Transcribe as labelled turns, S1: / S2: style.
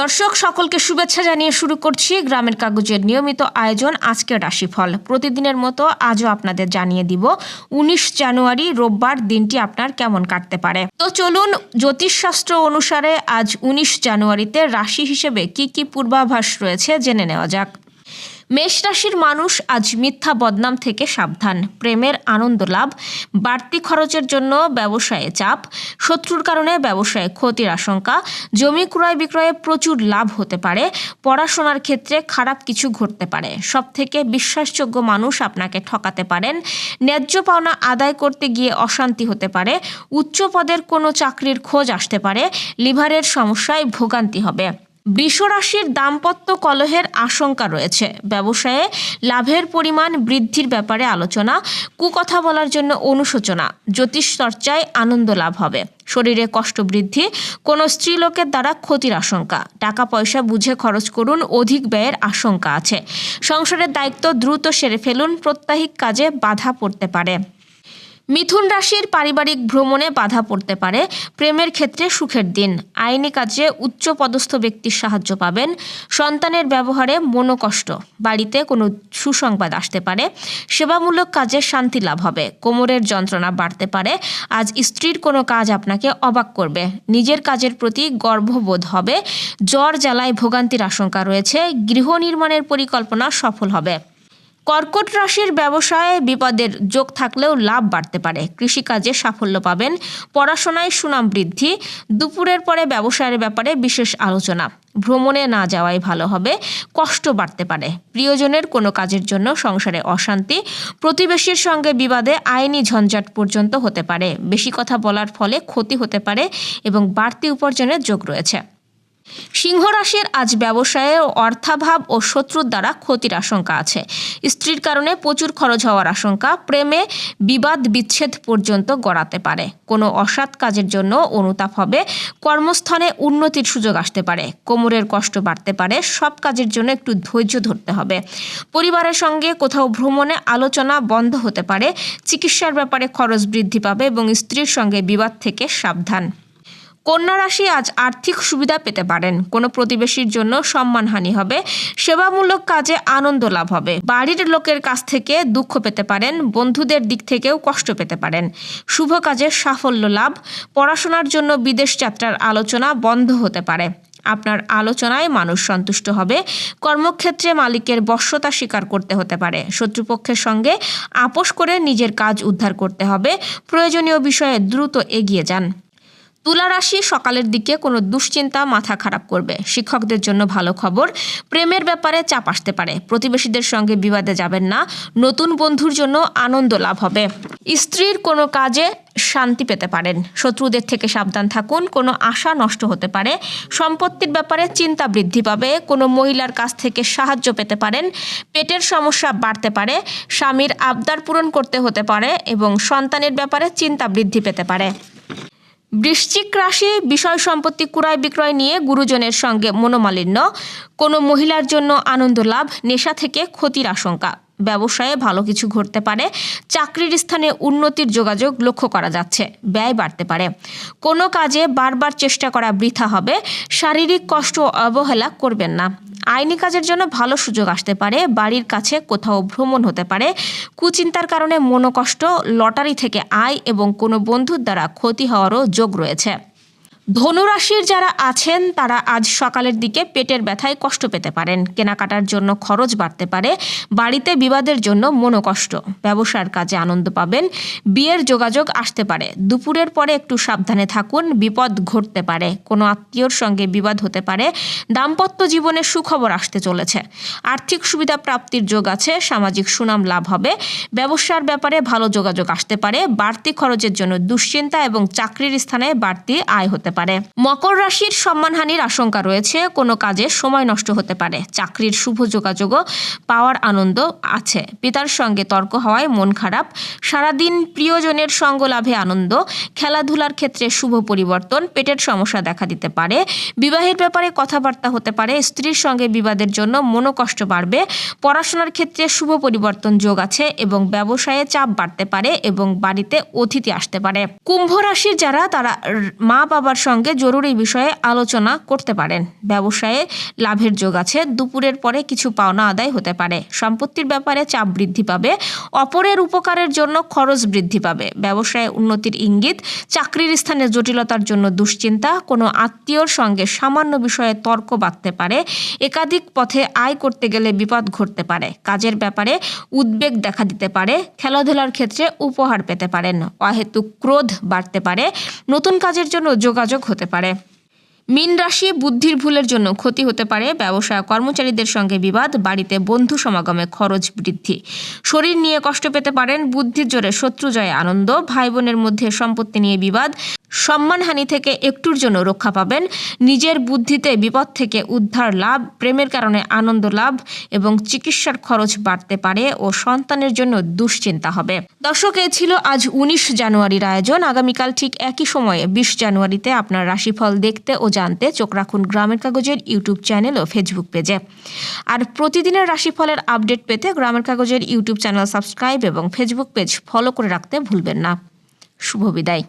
S1: দর্শক, সকলকে শুভেচ্ছা জানিয়ে শুরু করছি গ্রামের কাগজের নিয়মিত আয়োজন আজকের রাশিফল। প্রতিদিনের মতো আজও আপনাদের জানিয়ে দিব, উনিশ জানুয়ারি রোববার দিনটি আপনার কেমন কাটতে পারে? তো চলুন জ্যোতিষশাস্ত্র অনুসারে আজ উনিশ জানুয়ারিতে রাশি হিসেবে কি কি পূর্বাভাস রয়েছে জেনে নেওয়া যাক। মেষ রাশির মানুষ আজ মিথ্যা বদনাম থেকে সাবধান। প্রেমের আনন্দ লাভ, বাড়তি খরচের জন্য ব্যবসায়ে চাপ, শত্রুর কারণে ব্যবসায়ে ক্ষতির আশঙ্কা, জমি ক্রয় বিক্রয়ে প্রচুর লাভ হতে পারে, পড়াশোনার ক্ষেত্রে খারাপ কিছু ঘটতে পারে। সব থেকে বিশ্বাসযোগ্য মানুষ আপনাকে ঠকাতে পারেন। ন্যায্য পাওনা আদায় করতে গিয়ে অশান্তি হতে পারে, উচ্চ পদের কোনো চাকরির খোঁজ আসতে পারে, লিভারের সমস্যায় ভোগান্তি হবে। বৃষরাশির দাম্পত্য কলহের আশঙ্কা রয়েছে। ব্যবসায়ে লাভের পরিমাণ বৃদ্ধির ব্যাপারে আলোচনা, কুকথা বলার জন্য অনুশোচনা, জ্যোতিষ চর্চায় আনন্দ লাভ হবে। শরীরে কষ্ট বৃদ্ধি, কোনো স্ত্রীলোকের দ্বারা ক্ষতির আশঙ্কা। টাকা পয়সা বুঝে খরচ করুন, অধিক ব্যয়ের আশঙ্কা আছে। সংসারের দায়িত্ব দ্রুত সেরে ফেলুন প্রত্যাহিক কাজে বাধা পড়তে পারে। মিথুন রাশির পারিবারিক ভ্রমণে বাধা পড়তে পারে। প্রেমের ক্ষেত্রে সুখের দিন। আইনি কাজে উচ্চ পদস্থ ব্যক্তির সাহায্য পাবেন। সন্তানের ব্যবহারে মনোকষ্ট। বাড়িতে কোনো সুসংবাদ আসতে পারে। সেবামূলক কাজে শান্তি লাভ হবে। কোমরের যন্ত্রণা বাড়তে পারে। আজ স্ত্রীর কোনো কাজ আপনাকে অবাক করবে। নিজের কাজের প্রতি গর্ববোধ হবে। জ্বর, জ্বালায় ভোগান্তির আশঙ্কা রয়েছে। গৃহ নির্মাণের পরিকল্পনা সফল হবে। কর্কট রাশির ব্যবসায় বিপদের যোগ থাকলেও লাভ বাড়তে পারে। কৃষিকাজে সাফল্য পাবেন। পড়াশোনায় সুনাম বৃদ্ধি। দুপুরের পরে ব্যবসায়ের ব্যাপারে বিশেষ আলোচনা। ভ্রমণে না যাওয়াই ভালো হবে। কষ্ট বাড়তে পারে। প্রিয়জনের কোনো কাজের জন্য সংসারে অশান্তি। প্রতিবেশীর সঙ্গে বিবাদে আইনি ঝঞ্ঝাট পর্যন্ত হতে পারে। বেশি কথা বলার ফলে ক্ষতি হতে পারে এবং বাড়তি উপার্জনের যোগ রয়েছে। সিংহ রাশির আজ ব্যবসায়ে অর্থাভাব ও শত্রুর দ্বারা ক্ষতির আশঙ্কা আছে। স্ত্রীর কারণে প্রচুর খরচ হওয়ার আশঙ্কা, প্রেমে বিবাদ বিচ্ছেদ পর্যন্ত গড়াতে পারে। কোনো অসৎ কাজের জন্য অনুতাপ হবে, কর্মস্থানে উন্নতির সুযোগ আসতে পারে। কোমরের কষ্ট বাড়তে পারে, সব কাজের জন্য একটু ধৈর্য ধরতে হবে। পরিবারের সঙ্গে কোথাও ভ্রমণে আলোচনা বন্ধ হতে পারে, চিকিৎসার ব্যাপারে খরচ বৃদ্ধি পাবে এবং স্ত্রীর সঙ্গে বিবাদ থেকে সাবধান। কন্যা রাশি আজ আর্থিক সুবিধা পেতে পারেন। কোনো প্রতিবেশীর জন্য সম্মানহানি হবে। সেবামূলক কাজে আনন্দ লাভ হবে। বাড়ির লোকের কাছ থেকে দুঃখ পেতে পারেন। বন্ধুদের দিক থেকেও কষ্ট পেতে পারেন। শুভ কাজে সাফল্য লাভ। পড়াশোনার জন্য বিদেশ যাত্রার আলোচনা বন্ধ হতে পারে। আপনার আলোচনায় মানুষ সন্তুষ্ট হবে। কর্মক্ষেত্রে মালিকের বশ্যতা স্বীকার করতে হতে পারে। শত্রুপক্ষের সঙ্গে আপোষ করে নিজের কাজ উদ্ধার করতে হবে। প্রয়োজনীয় বিষয়ে দ্রুত এগিয়ে যান। তুলা রাশি সকালের দিকে কোনো দুশ্চিন্তা, মাথা খারাপ করবে। শিক্ষকদের জন্য ভালো খবর, প্রেমের ব্যাপারে চাপ আসতে পারে। প্রতিবেশীদের সঙ্গে বিবাদে যাবেন না, নতুন বন্ধুর জন্য আনন্দ লাভ হবে। স্ত্রীর কোনো কাজে শান্তি পেতে পারেন। শত্রুদের থেকে সাবধান থাকুন, কোনো আশা নষ্ট হতে পারে। সম্পত্তির ব্যাপারে চিন্তা বৃদ্ধি পাবে, কোনো মহিলার কাছ থেকে সাহায্য পেতে পারেন। পেটের সমস্যা বাড়তে পারে, স্বামীর আবদার পূরণ করতে হতে পারে এবং সন্তানের ব্যাপারে চিন্তা বৃদ্ধি পেতে পারে। বৃশ্চিক রাশি বিষয় সম্পত্তি ক্রয় বিক্রয় নিয়ে গুরুজনের সঙ্গে মনোমালিন্য। কোনো মহিলার জন্য আনন্দ লাভ, নেশা থেকে ক্ষতির আশঙ্কা। ব্যবসায়ে ভালো কিছু ঘটতে পারে। চাকরির স্থানে উন্নতির যোগাযোগ লক্ষ্য করা যাচ্ছে। ব্যয় বাড়তে পারে। কোনো কাজে বারবার চেষ্টা করা বৃথা হবে। শারীরিক কষ্ট অবহেলা করবেন না। আইনি কাজের জন্য ভালো সুযোগ আসতে পারে, বাড়ির কাছে কোথাও ভ্রমণ হতে পারে। কুচিন্তার কারণে মনোকষ্ট, লটারি থেকে আয় এবং কোনো বন্ধুর দ্বারা ক্ষতি হওয়ারও যোগ রয়েছে। ধনুরাশির যারা আছেন, তারা আজ সকালের দিকে পেটের ব্যথায় কষ্ট পেতে পারেন। কেনাকাটার জন্য খরচ বাড়তে পারে, বাড়িতে বিবাদের জন্য মনোকষ্ট ব্যবসার কাজে আনন্দ পাবেন, বিয়ের যোগাযোগ আসতে পারে। দুপুরের পরে একটু সাবধানে থাকুন, বিপদ ঘটতে পারে। কোনো আত্মীয়র সঙ্গে বিবাদ হতে পারে, দাম্পত্য জীবনে সুখবর আসতে চলেছে। আর্থিক সুবিধা প্রাপ্তির যোগ আছে, সামাজিক সুনাম লাভ হবে। ব্যবসার ব্যাপারে ভালো যোগাযোগ আসতে পারে। বাড়তি খরচের জন্য দুশ্চিন্তা এবং চাকরির স্থানে বাড়তি আয় হতে পারে। মকর রাশির সম্মানহানির আশঙ্কা রয়েছে, কোনো কাজে সময় নষ্ট হতে পারে। চাকরির শুভ যোগাযোগও পাওয়ার আনন্দ আছে। পিতার সঙ্গে তর্ক হওয়ায় মন খারাপ। সারাদিন প্রিয়জনের সঙ্গ লাভে আনন্দ। খেলাধুলার ক্ষেত্রে শুভ পরিবর্তন, পেটের সমস্যা দেখা দিতে পারে। বিবাহের ব্যাপারে কথাবার্তা হতে পারে। স্ত্রীর সঙ্গে বিবাদের জন্য মনোকষ্ট বাড়বে। পড়াশোনার ক্ষেত্রে শুভ পরিবর্তন যোগ আছে এবং ব্যবসায়ে চাপ বাড়তে পারে এবং বাড়িতে অতিথি আসতে পারে। কুম্ভ রাশির যারা, তারা মা বাবার সঙ্গে জরুরি বিষয়ে আলোচনা করতে পারেন। ব্যবসায়ে লাভের যোগ আছে, দুপুরের পরে কিছু পাওনা আদায় হতে পারে। সম্পত্তির ব্যাপারে চাপ বৃদ্ধি পাবে, অপরের উপকারের জন্য খরচ বৃদ্ধি পাবে। ব্যবসায় উন্নতির ইঙ্গিত, চাকরির স্থানে জটিলতার জন্য দুশ্চিন্তা, কোনো আত্মীয়র সঙ্গে সামান্য বিষয়ে তর্ক বাঁধতে পারে, একাধিক পথে আয় করতে গেলে বিপদ ঘটতে পারে। কাজের ব্যাপারে উদ্বেগ দেখা দিতে পারে, খেলাধুলার ক্ষেত্রে উপহার পেতে পারেন। অহেতুক ক্রোধ বাড়তে পারে। নতুন কাজের জন্য যোগাযোগ হতে পারে। মিন রাশি বুদ্ধির ভুলের জন্য ক্ষতি হতে পারে। ব্যবসা কর্মচারীদের সঙ্গে বিবাদ, বাড়িতে বন্ধু সমাগমে খরচ বৃদ্ধি। শরীর নিয়ে কষ্ট পেতে পারেন, বুদ্ধির জোরে শত্রু জয়ে আনন্দ ভাই বোনের মধ্যে সম্পত্তি নিয়ে বিবাদ সম্মানহানি থেকে একটুর জন্য রক্ষা পাবেন। নিজের বুদ্ধিতে বিপদ থেকে উদ্ধার লাভ, প্রেমের কারণে আনন্দ লাভ এবং চিকিৎসার খরচ বাড়তে পারে ও সন্তানের জন্য দুশ্চিন্তা হবে। দর্শক ছিল আজ উনিশ জানুয়ারির আয়োজন। আগামীকাল ঠিক একই সময়ে বিশ জানুয়ারিতে আপনার রাশিফল দেখতে ও জানতে চোখ রাখুন গ্রামের কাগজের ইউটিউব চ্যানেল ও ফেসবুক পেজে। আর প্রতিদিনের রাশিফলের আপডেট পেতে গ্রামের কাগজের ইউটিউব চ্যানেল সাবস্ক্রাইব এবং ফেসবুক পেজ ফলো করে রাখতে ভুলবেন না। শুভ বিদায়।